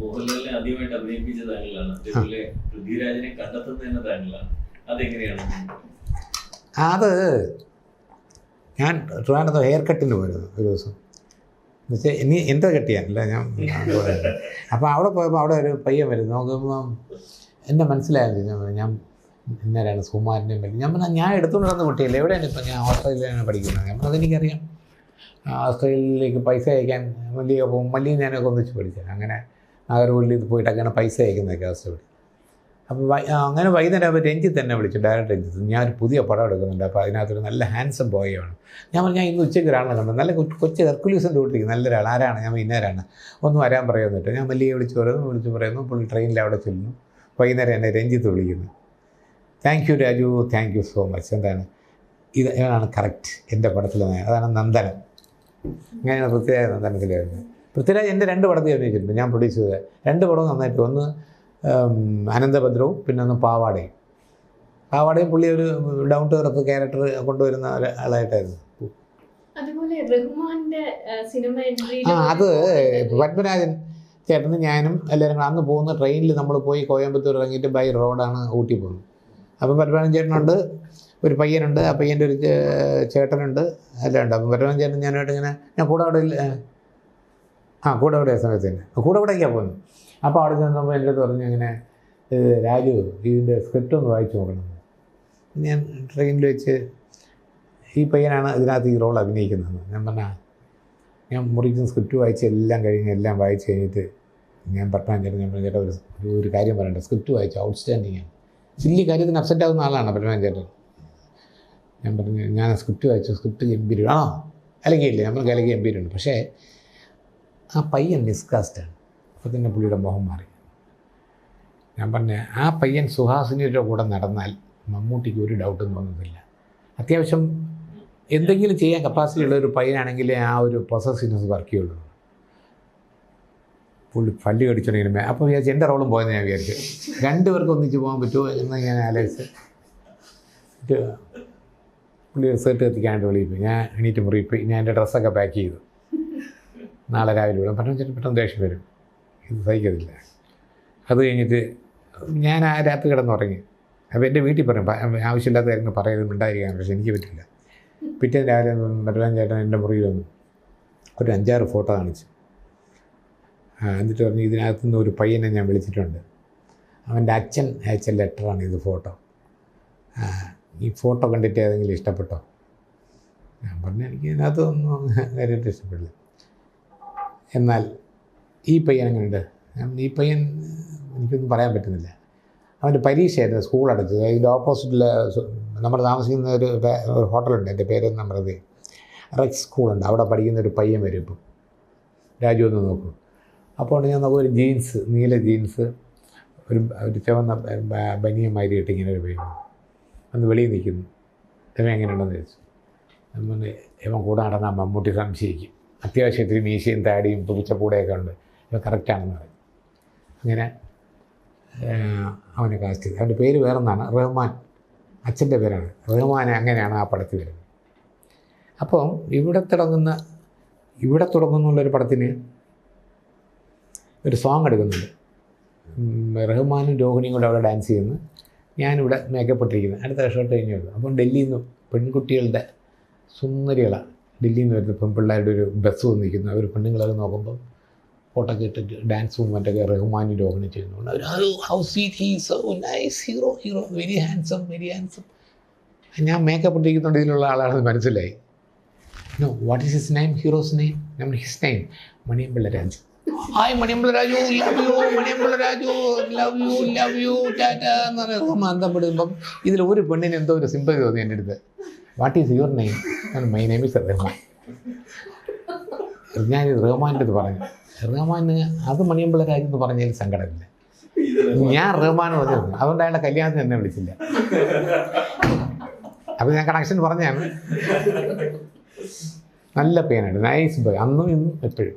മോഹൻലാലിനെ ആദ്യമായിട്ട് അഭിനയിപ്പിച്ച താങ്കളാണ്. അതേപോലെ പൃഥ്വിരാജിനെ കണ്ടെത്തുന്നത് തന്നെ താങ്കളാണ്. അതെങ്ങനെയാണ്? അത് ഞാൻ ട്രിവാൻഡ്രത്ത് ഹെയർ കട്ടിന് പോയിരുന്നു ഒരു ദിവസം. എന്നുവെച്ചാൽ ഇനി എന്റെ കെട്ടിയാണല്ല ഞാൻ അപ്പോൾ അവിടെ പോയപ്പോൾ അവിടെ ഒരു പയ്യൻ വരും നോക്കുമ്പം എന്റെ മനസ്സിലായത് ഞാൻ ഇന്നേരാണ് സുകുമാരന്റെയും പറ്റി. ഞാൻ പറഞ്ഞാൽ ഞാൻ എടുത്തുകൊണ്ട് വന്ന കുട്ടിയല്ലേ. എവിടെയാണ് ഇപ്പം ഞാൻ ഓസ്ട്രേലിയയിലാണ് പഠിക്കുന്നത്? ഞാൻ ആ, ഓസ്ട്രേലിയയിലേക്ക് പൈസ അയക്കാൻ മല്ലിക പോകും മല്ലിയും ഞാനൊക്കെ ഒന്നിച്ച് പഠിച്ചത്. അങ്ങനെ നാഗർകോവിലിൽ പോയിട്ട് അങ്ങനെ പൈസ അയക്കുന്നതൊക്കെ അവസ്ഥ പഠിച്ചു അപ്പോൾ അങ്ങനെ വൈകുന്നേരം അപ്പോൾ രഞ്ജിത്ത് തന്നെ വിളിച്ചു ഡയറക്റ്റ് രഞ്ജിത്ത്. ഞാനൊരു പുതിയ പടം എടുക്കുന്നുണ്ട്. അപ്പോൾ അതിനകത്തൊരു നല്ല ഹാൻസം ബോയാണ് ഞാൻ പറഞ്ഞു ഞാൻ ഇന്ന് ഉച്ചയ്ക്ക് ഒരാളെ കണ്ടു. നല്ല കൊച്ചു ഹെർക്കുലീസിന്റെ കൂട്ടിരിക്കും നല്ലൊരാൾ ആരാണ്? ഞാൻ ഇന്നേരാണ്. ഒന്ന് വരാൻ പറയുമെന്നിട്ട് ഞാൻ വലിയ വിളിച്ച് പറയുന്നു. വിളിച്ച് പറയുന്നു. പുള്ളി ട്രെയിനിൽ അവിടെ ചെല്ലുന്നു. വൈകുന്നേരം എന്നെ രഞ്ജിത്ത് വിളിക്കുന്നു. Thank you Raju. Thank you so much എന്താണ്? ഇത് ഇവനാണ് കറക്റ്റ് എന്റെ പടത്തിൽ അതാണ് നന്ദനം. അങ്ങനെയാണ് പൃഥ്വിരാജ് നന്ദനത്തിൽ വരുന്നത്. പൃഥ്വിരാജ് എന്റെ രണ്ട് പടത്തിൽ അഭിനയിച്ചിട്ടുണ്ട് ഞാൻ പ്രൊഡ്യൂസ് ചെയ്തത്. രണ്ട് പടവും നന്നായിട്ട്. ഒന്ന് അനന്തഭദ്രവും പിന്നെ ഒന്ന് പാവാടയും. പാവാടയും പുള്ളി ഒരു ഡൗൺ ടു എർത്ത് ക്യാരക്ടർ കൊണ്ടുവരുന്ന ആളായിട്ടായിരുന്നു. ആ അത് പത്മരാജൻ ചേട്ടനും ഞാനും എല്ലാവരും കൂടെ അന്ന് പോകുന്ന ട്രെയിനിൽ നമ്മൾ പോയി കോയമ്പത്തൂർ ഇറങ്ങിയിട്ട് ബൈ റോഡാണ് ഊട്ടി പോകുന്നത്. അപ്പം പത്മരാജൻ ചേട്ടനുണ്ട് ഒരു പയ്യനുണ്ട് ആ പയ്യന്റെ ഒരു ചേട്ടനുണ്ട് എല്ലാം ഉണ്ട്. അപ്പം പത്മരാജൻ ചേട്ടൻ ഞാനായിട്ട് ഇങ്ങനെ ഞാൻ കൂടെ അവിടെ ആ കൂടെ അവിടെ സമയത്ത് തന്നെ. കൂടെ അവിടേക്കാണ് പോകുന്നത് അപ്പോൾ അവിടെ ചെന്നപ്പോൾ എന്റെ പറഞ്ഞു ഇങ്ങനെ "ഇത് രാജു ഇതിന്റെ സ്ക്രിപ്റ്റ് ഒന്ന് വായിച്ചു നോക്കണം. ഞാൻ ട്രെയിനിൽ വെച്ച് ഈ പയ്യനാണ് ഇതിനകത്ത് ഈ റോൾ അഭിനയിക്കുന്നത്. ഞാൻ പറഞ്ഞാൽ ഞാൻ മുറിക്കുന്ന സ്ക്രിപ്റ്റ് വായിച്ച് എല്ലാം കഴിഞ്ഞ് എല്ലാം വായിച്ച് കഴിഞ്ഞിട്ട് ഞാൻ പട്ടാൻ ചേട്ടൻ ഞാൻ പറഞ്ഞു ചേട്ടാ ഒരു ഒരു- കാര്യം പറയണ്ട. സ്ക്രിപ്റ്റ് വായിച്ചു. ഔട്ട്സ്റ്റാൻഡിങ് ആണ്. വലിയ കാര്യത്തിന് അപ്സെറ്റ് ആകുന്ന ആളാണ് പരമാൻ ചേട്ടൻ. ഞാൻ പറഞ്ഞു ഞാൻ സ്ക്രിപ്റ്റ് വായിച്ചു സ്ക്രിപ്റ്റ് ഗംഭീരം. ആണോ? അല്ലെങ്കിൽ ഇല്ല നമ്മൾ കലക്കി ഗംഭീരമുണ്ട്. പക്ഷേ ആ പയ്യൻ മിസ്കാസ്റ്റാണ് അപ്പോൾ തന്നെ പുള്ളിയുടെ മുഖം മാറി. ഞാൻ പറഞ്ഞ ആ പയ്യൻ സുഹാസിനിയുടെ കൂടെ നടന്നാൽ മമ്മൂട്ടിക്ക് ഒരു ഡൗട്ടും തോന്നുന്നില്ല അത്യാവശ്യം എന്തെങ്കിലും ചെയ്യാൻ കപ്പാസിറ്റി ഉള്ള ഒരു പയ്യനാണെങ്കിൽ ആ ഒരു പ്രൊസസ്സിനസ് വർക്ക് ചെയ്യുള്ളൂ. പുള്ളി പല്ലി മേ അപ്പോൾ വിചാരിച്ചു എന്റെ റോളും പോയെന്ന് ഞാൻ വിചാരിച്ചു. രണ്ടുപേർക്കും ഒന്നിച്ച് പോകാൻ പറ്റുമോ എന്ന് ഞാൻ ആലോചിച്ച്. പുള്ളി റിസൾട്ട് എത്തിക്കാണ്ട് വെളിയിൽ ഞാൻ എണീറ്റ് മുറിയിൽ പോയി. ഞാൻ എന്റെ ഡ്രസ്സൊക്കെ പാക്ക് ചെയ്തു. നാളെ രാവിലെ വിടും പെട്ടെന്ന് ചേട്ടൻ പെട്ടെന്ന് ദേഷ്യം വരും. ഇത് സഹിക്കത്തില്ല. അത് കഴിഞ്ഞിട്ട് ഞാൻ ആ രാത്രി കിടന്നുറങ്ങി. അപ്പോൾ എന്റെ വീട്ടിൽ പറയും ആവശ്യമില്ലാത്ത കാര്യങ്ങൾ പറയരുത് മിണ്ടായിരിക്കാൻ പക്ഷേ എനിക്ക് പറ്റില്ല. പിറ്റേന്ന് രാവിലെ മറ്റൊരാൻ ചേട്ടൻ എന്റെ മുറിയിൽ വന്നു. ഒരു അഞ്ചാറ് ഫോട്ടോ കാണിച്ചു. എന്നിട്ട് പറഞ്ഞു ഇതിനകത്ത് നിന്ന് ഒരു പയ്യനെ ഞാൻ വിളിച്ചിട്ടുണ്ട്. അവന്റെ അച്ഛൻ അയച്ച ലെറ്ററാണ് ഇത് ഫോട്ടോ. ഈ ഫോട്ടോ കണ്ടിട്ട് ഏതെങ്കിലും ഇഷ്ടപ്പെട്ടോ? ഞാൻ പറഞ്ഞു എനിക്ക് ഇതിനകത്ത് ഒന്നും കാര്യമായിട്ട് ഇഷ്ടപ്പെടില്ല. എന്നാൽ ഈ പയ്യൻ പറഞ്ഞു, ഈ പയ്യൻ എനിക്കൊന്നും പറയാൻ പറ്റുന്നില്ല. അവന്റെ പരീക്ഷയായിരുന്നു സ്കൂൾ അടച്ചത്. അതിന്റെ ഓപ്പോസിറ്റിൽ നമ്മൾ താമസിക്കുന്ന ഒരു ഒരു ഹോട്ടലുണ്ട്. എന്റെ പേര് നമ്മളത് റെക്സ് സ്കൂളുണ്ട്. അവിടെ പഠിക്കുന്ന ഒരു പയ്യൻ വരും ഇപ്പം. രാജു ഒന്ന് നോക്കും. അപ്പോൾ ഞാൻ നോക്കും ഒരു ജീൻസ് നീല ജീൻസ് ഒരു ഒരു ചുവന്ന ഭംഗിയമാരി ഇട്ട് ഇങ്ങനെ ഒരു പയ്യൻ അന്ന് വെളിയിൽ നിൽക്കുന്നു. ഇവൻ എങ്ങനെയുണ്ടെന്ന് ചോദിച്ചു. നമ്മൾ ഇവൻ കൂടെ നടന്നാൽ മമ്മൂട്ടി സംശയിക്കും. അത്യാവശ്യത്തിന് മീശയും താടിയും പുതുച്ചപ്പൂടയൊക്കെ ഉണ്ട്. ഇവ കറക്റ്റാണെന്ന് പറയും. അങ്ങനെ അവനെ കാസ്റ്റ് ചെയ്തു. അവന്റെ പേര് വേറൊന്നാണ് റഹ്മാൻ. അച്ഛന്റെ പേരാണ്. റഹ്മാൻ അങ്ങനെയാണ് ആ പടത്തിൽ വരുന്നത്. അപ്പം ഇവിടെ തുടങ്ങുന്ന ഇവിടെ തുടങ്ങുന്നുള്ളൊരു പടത്തിന് ഒരു സോങ് എടുക്കുന്നുണ്ട്. റഹ്മാനും രോഹിണിയും കൂടെ അവിടെ ഡാൻസ് ചെയ്യുന്നു. ഞാനിവിടെ മേക്കപ്പ് ഇട്ടിരിക്കുന്നത് അടുത്ത ഷോട്ട് കഴിഞ്ഞു അപ്പോൾ അപ്പം ഡൽഹിയിൽ നിന്ന് പെൺകുട്ടികളുടെ സുന്ദരികളാണ്. ഡൽഹിയിൽ നിന്ന് വരുന്ന പെൺപിള്ളേരുടെ ഒരു ബസ് വന്നിരിക്കുന്നു. അവർ പെണ്ണുങ്ങളൊക്കെ നോക്കുമ്പോൾ ഫോട്ടോ ഡാൻസ് മൂവ്മെന്റ് ഒക്കെ റഹ്മാനും രോഹിണി ചെയ്യുന്നുണ്ട് അവർ how sweet he so nice hero hero very handsome very handsome ഞാൻ മേക്കപ്പ് ഇട്ടിരിക്കുന്നുണ്ട് ഇതിലുള്ള ആളാണെന്ന് മനസ്സിലായി. No what is his name hero's name നമ്മൾ his name Maniyanpilla Raju. Hi Maniyanpilla Raju. Love you Maniyanpilla Raju. Love you love you tata എന്ന് പറയുമ്പോൾ അന്തപ്പെടുമ്പം ഇതിൽ ഒരു പെണ്ണിന് എന്തോ ഒരു സിമ്പതി തോന്നി എന്റെ അടുത്ത്. What is your name my name is Rahman. ഞാൻ റഹ്മാന്റെ ഇത് പറഞ്ഞു. റഹ്മാന് അത് മണിയമ്പിള്ള രാജു എന്ന് പറഞ്ഞതിൽ സങ്കടമില്ല. ഞാൻ റഹ്മാൻ പറഞ്ഞു അതുകൊണ്ട് അയാളുടെ കല്യാണത്തിന് എന്നെ വിളിച്ചില്ല. അപ്പം ഞാൻ കണക്ഷൻ പറഞ്ഞാണ്. നല്ല പേനാണ്. നൈസ് ബോയ് അന്നും ഇന്നും എപ്പോഴും.